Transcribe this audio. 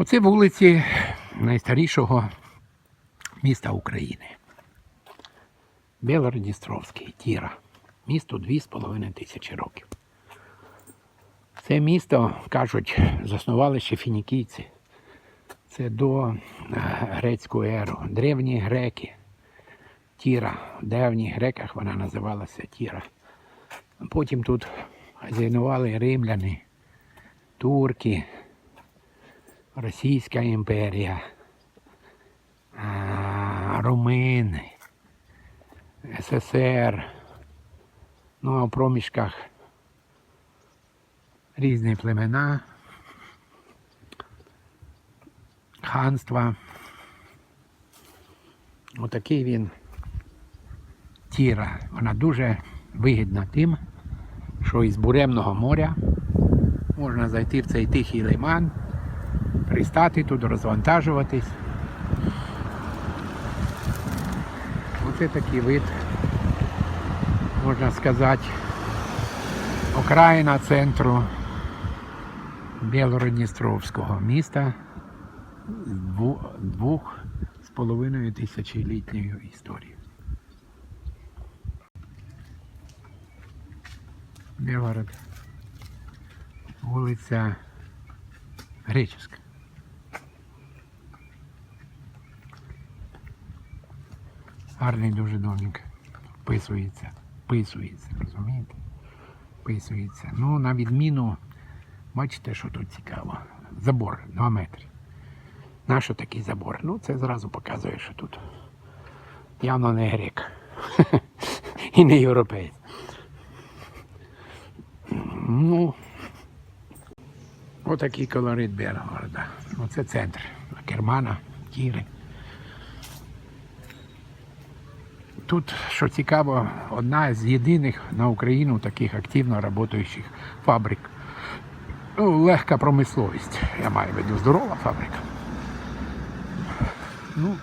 Оце вулиці найстарішого міста України. Білородністровський, Тіра. Місто 2,5 тисячі років. Це місто, кажуть, заснували ще фінікійці. Це до е, грецьку еру. Древні греки. Тіра. В древніх греках вона називалася Тіра. Потім тут хазяйнували римляни, турки, Російська імперія, румини, СССР. Ну а в проміжках різні племена, ханства. Отакий він тіра. Вона дуже вигідна тим, що із Буремного моря можна зайти в цей тихий лиман, пристати тут, розвантажуватись. Оце такий вид, можна сказати, окраїна центру Білородністровського міста з двох з половиною тисячолітньою історією. Білород. Вулиця Греческа. Гарний дуже домик. Вписується. Вписується, розумієте? Вписується. Ну, на відміну, бачите, що тут цікаво. Забор 2 метри. Нащо такий забор? Ну, це зразу показує, що тут явно не грек. І не європеєць. Ну, отакий колорит Белгорода. Оце центр. Кермана, Тіри. Тут, що цікаво, одна з єдиних на Україну таких активно працюючих фабрик. Ну, легка промисловість. Я маю в виду здорова фабрика. Ну,